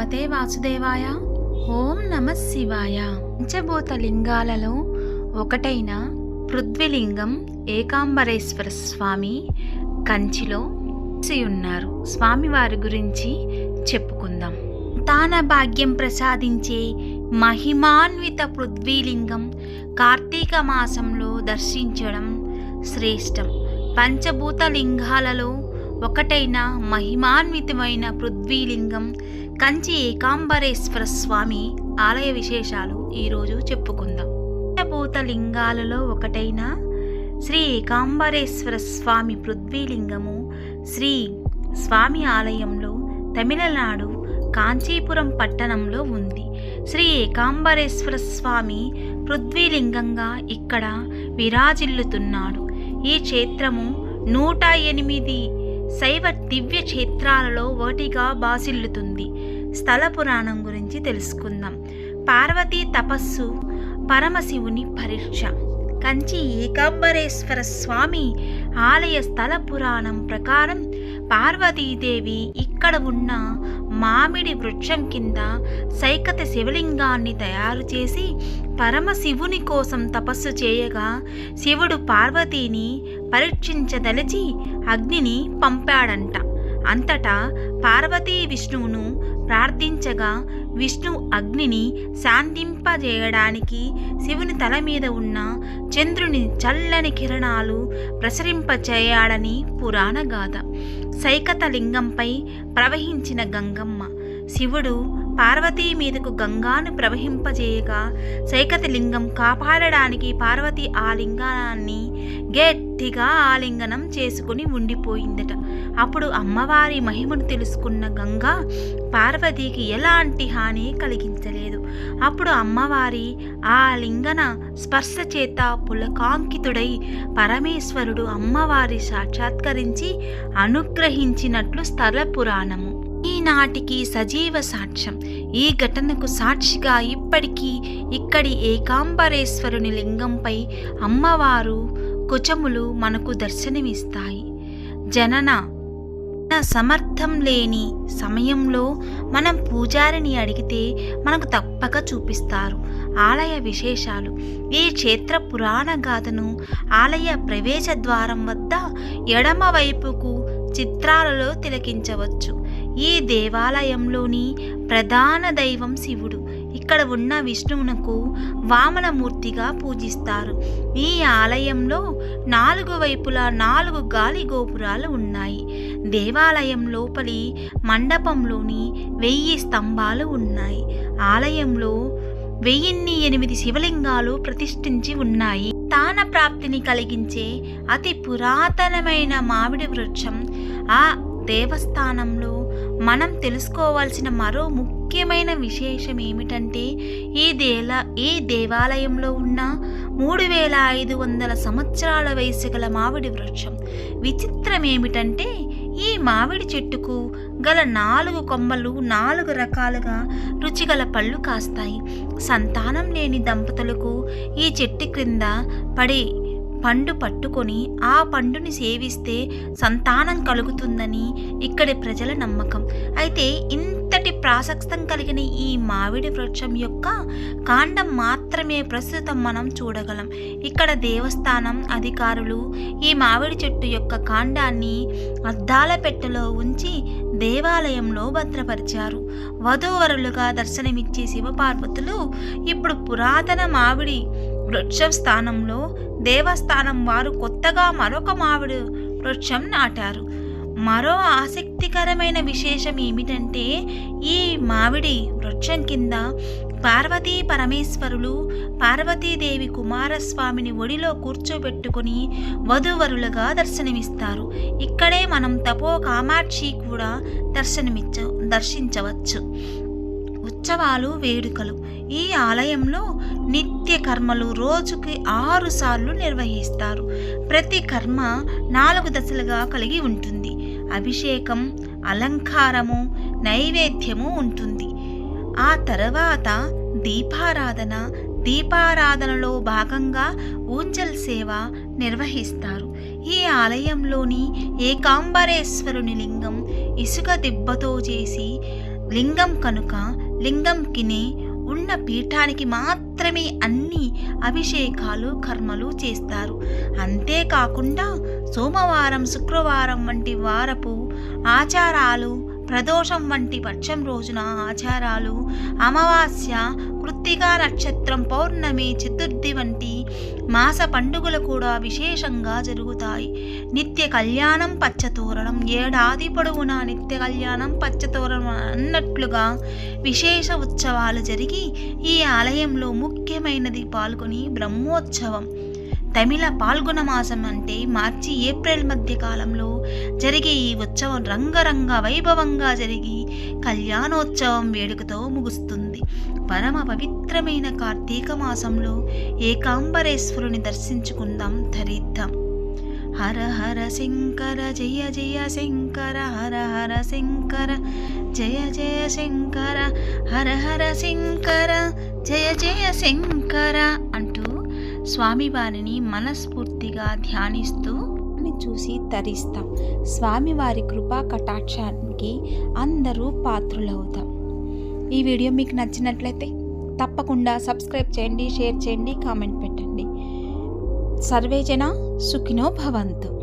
భగవతే వాసుదేవాయ. ఓం నమ శివాయ. పంచభూత లింగాలలో ఒకటైన పృథ్వీలింగం ఏకాంబరేశ్వర స్వామి కంచిలో ఉన్నారు స్వామివారి గురించి చెప్పుకుందాం. తాన భాగ్యం ప్రసాదించే మహిమాన్విత పృథ్వీలింగం కార్తీక మాసంలో దర్శించడం శ్రేష్టం. పంచభూత లింగాలలో ఒకటైన మహిమాన్వితమైన పృథ్వీలింగం కంచి ఏకాంబరేశ్వర స్వామి ఆలయ విశేషాలు ఈరోజు చెప్పుకుందాం. పంచభూత లింగాలలో ఒకటైన శ్రీ ఏకాంబరేశ్వర స్వామి పృథ్వీలింగము శ్రీ స్వామి ఆలయంలో తమిళనాడు కాంచీపురం పట్టణంలో ఉంది. శ్రీ ఏకాంబరేశ్వర స్వామి పృథ్వీలింగంగా ఇక్కడ విరాజిల్లుతున్నాడు. ఈ క్షేత్రము నూట ఎనిమిది శైవ దివ్య క్షేత్రాలలో ఒకటిగా బాసిల్లుతుంది. స్థల పురాణం గురించి తెలుసుకుందాం. పార్వతీ తపస్సు పరమశివుని పరీక్ష. కంచి ఏకాంబరేశ్వర స్వామి ఆలయ స్థల పురాణం ప్రకారం పార్వతీదేవి ఇక్కడ ఉన్న మామిడి వృక్షం కింద సైకత శివలింగాన్ని తయారు చేసి పరమశివుని కోసం తపస్సు చేయగా శివుడు పార్వతీని పరీక్షించదలిచి అగ్నిని పంపాడంట. అంతటా పార్వతీ విష్ణువును ప్రార్థించగా విష్ణు అగ్నిని శాంతింపజేయడానికి శివుని తల మీద ఉన్న చంద్రుని చల్లని కిరణాలు ప్రసరింపచేయాడని పురాణ గాథ సైకత లింగంపై ప్రవహించిన గంగమ్మ. శివుడు పార్వతీ మీదకు గంగాను ప్రవహింపజేయగా శైకతి లింగం కాపాడడానికి పార్వతి ఆ లింగాన్ని గట్టిగా ఆలింగనం చేసుకుని ఉండిపోయిందట. అప్పుడు అమ్మవారి మహిమను తెలుసుకున్న గంగా పార్వతికి ఎలాంటి హాని కలిగించలేదు. అప్పుడు అమ్మవారి ఆ లింగన స్పర్శ చేత పులకాంకితుడై పరమేశ్వరుడు అమ్మవారి సాక్షాత్కరించి అనుగ్రహించినట్లు స్థల పురాణము. ఈనాటికి సజీవ సాక్ష్యం. ఈ ఘటనకు సాక్షిగా ఇప్పటికీ ఇక్కడి ఏకాంబరేశ్వరుని లింగంపై అమ్మవారు కుచములు మనకు దర్శనమిస్తాయి. జనన సమర్థం లేని సమయంలో మనం పూజారిని అడిగితే మనకు తప్పక చూపిస్తారు. ఆలయ విశేషాలు. ఈ క్షేత్ర పురాణ గాథను ఆలయ ప్రవేశ ద్వారం వద్ద ఎడమవైపుకు చిత్రాలలో తిలకించవచ్చు. ఈ దేవాలయంలోని ప్రధాన దైవం శివుడు. ఇక్కడ ఉన్న విష్ణువునకు వామనమూర్తిగా పూజిస్తారు. ఈ ఆలయంలో నాలుగు వైపులా నాలుగు గాలి గోపురాలు ఉన్నాయి. దేవాలయం లోపలి మండపంలోని వెయ్యి స్తంభాలు ఉన్నాయి. ఆలయంలో వెయ్యిన్ని ఎనిమిది శివలింగాలు ప్రతిష్ఠించి ఉన్నాయి. స్థాన ప్రాప్తిని కలిగించే అతి పురాతనమైన మామిడి వృక్షం ఆ దేవస్థానంలో మనం తెలుసుకోవాల్సిన మరో ముఖ్యమైన విశేషం ఏమిటంటే ఈ దేల ఈ దేవాలయంలో ఉన్న మూడు వేల ఐదు వందల సంవత్సరాల వయసు గల మామిడి వృక్షం. విచిత్రం ఏమిటంటే ఈ మామిడి చెట్టుకు గల నాలుగు కొమ్మలు నాలుగు రకాలుగా రుచిగల పళ్ళు కాస్తాయి. సంతానం లేని దంపతులకు ఈ చెట్టు క్రింద పడి పండు పట్టుకొని ఆ పండుని సేవిస్తే సంతానం కలుగుతుందని ఇక్కడి ప్రజల నమ్మకం. అయితే ఇంతటి ప్రాసక్తం కలిగిన ఈ మామిడి వృక్షం యొక్క కాండం మాత్రమే ప్రస్తుతం మనం చూడగలం. ఇక్కడ దేవస్థానం అధికారులు ఈ మామిడి చెట్టు యొక్క కాండాన్ని అద్దాల పెట్టెలో ఉంచి దేవాలయంలో భద్రపరిచారు. వధూవరులుగా దర్శనమిచ్చే శివపార్వతులు ఇప్పుడు పురాతన మామిడి వృక్షం స్థానంలో దేవస్థానం వారు కొత్తగా మరొక మామిడి వృక్షం నాటారు. మరో ఆసక్తికరమైన విశేషం ఏమిటంటే ఈ మామిడి వృక్షం కింద పార్వతీ పరమేశ్వరులు పార్వతీదేవి కుమారస్వామిని ఒడిలో కూర్చోబెట్టుకుని వధూవరులుగా దర్శనమిస్తారు. ఇక్కడే మనం తపో కామాక్షి కూడా దర్శనమిచ్చ దర్శించవచ్చు. ఉత్సవాలు వేడుకలు. ఈ ఆలయంలో నిత్య కర్మలు రోజుకి ఆరు సార్లు నిర్వహిస్తారు. ప్రతి కర్మ నాలుగు దశలుగా కలిగి ఉంటుంది. అభిషేకం అలంకారము నైవేద్యము ఉంటుంది. ఆ తర్వాత దీపారాధన దీపారాధనలో భాగంగా ఊంజల్ సేవ నిర్వహిస్తారు. ఈ ఆలయంలోని ఏకాంబరేశ్వరుని లింగం ఇసుక దిబ్బతో చేసి లింగం కనుక లింగంకిని ఉన్న పీఠానికి మాత్రమే అన్ని అభిషేకాలు కర్మలు చేస్తారు. అంతేకాకుండా సోమవారం శుక్రవారం వంటి వారపు ఆచారాలు ప్రదోషం వంటి పక్షం రోజున ఆచారాలు అమావాస్య కృత్తికా నక్షత్రం పౌర్ణమి చతుర్థి వంటి మాస పండుగలు కూడా విశేషంగా జరుగుతాయి. నిత్య కళ్యాణం పచ్చతోరణం ఏడాది పొడవునా నిత్య కళ్యాణం పచ్చతోరణం అన్నట్లుగా విశేష ఉత్సవాలు జరిగి ఈ ఆలయంలో ముఖ్యమైనది పాల్గొని బ్రహ్మోత్సవం. తమిళ పాల్గొన మాసం అంటే మార్చి ఏప్రిల్ మధ్య కాలంలో జరిగే ఈ ఉత్సవం రంగరంగ వైభవంగా జరిగి కళ్యాణోత్సవం వేడుకతో ముగుస్తుంది. పరమ పవిత్రమైన కార్తీక మాసంలో ఏకాంబరేశ్వరుని దర్శించుకుందాం ధరిద్దాం. హర హర శంకర జయ జయ శంకర హర హర శంకర జయ జయ శంకర హర హర శంకర జయ జయ శంకర అంటూ స్వామివారిని మనస్ఫూర్తిగా ధ్యానిస్తూ చూసి తరిస్తాం. స్వామివారి కృపా కటాక్షానికి అందరూ పాత్రులవుతాం. ఈ వీడియో మీకు నచ్చినట్లయితే తప్పకుండా సబ్స్క్రైబ్ చేయండి షేర్ చేయండి కామెంట్ పెట్టండి. సర్వేజన సుఖినో భవంతు.